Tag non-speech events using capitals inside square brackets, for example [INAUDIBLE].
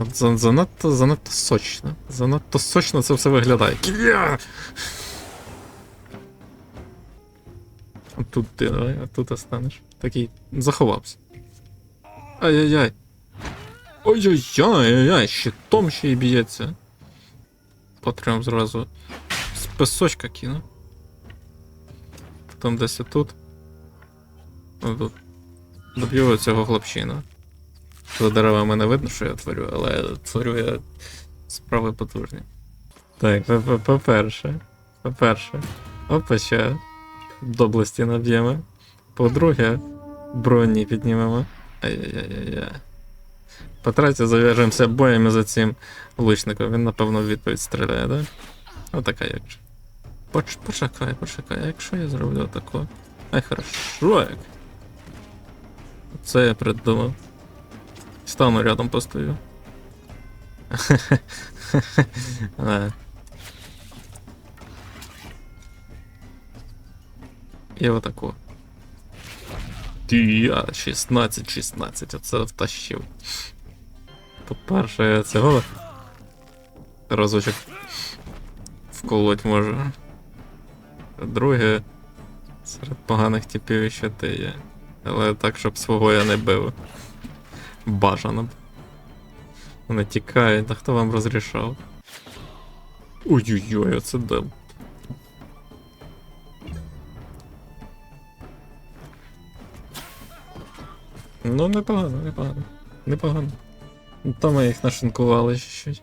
От за- занадто, занадто сочно. Занадто сочно це все виглядає. От Тут ти, давай, а тут останеш. Такий заховався. Ай-яй-яй. Ой-ой-яй, щитом ще й б'ється. От прям зразу з песочка кину. Потім десь. Отут. Доб'ю цього хлопчина. За деревами не видно, що я творю, але творю я справи потужні. Так, по- по- по-перше. По-перше. Опача. Доблесті наб'ємо. По-друге, броні піднімемо. Ай-яй-яй-яй. По-третє, зав'яжемося боями за цим лучником. Він, напевно, в відповідь стріляє, да? Отака як же. Поч- почекай, почекай, а якщо я зроблю тако. Ай, хорошо як. Це я придумав. Стану рядом постою. [LAUGHS] І отако. Я 16-16, оце втащив. По-перше, цього разочок вколоть можу. Друге, серед поганих типів ще ти є. Але так, щоб свого я не бив. Бажано б. Вона тікає, а хто вам розрішав? Ой-ой-ой, оце дам. Ну, непогано, непогано. Непогано. Там ми їх нашинкували ще щось.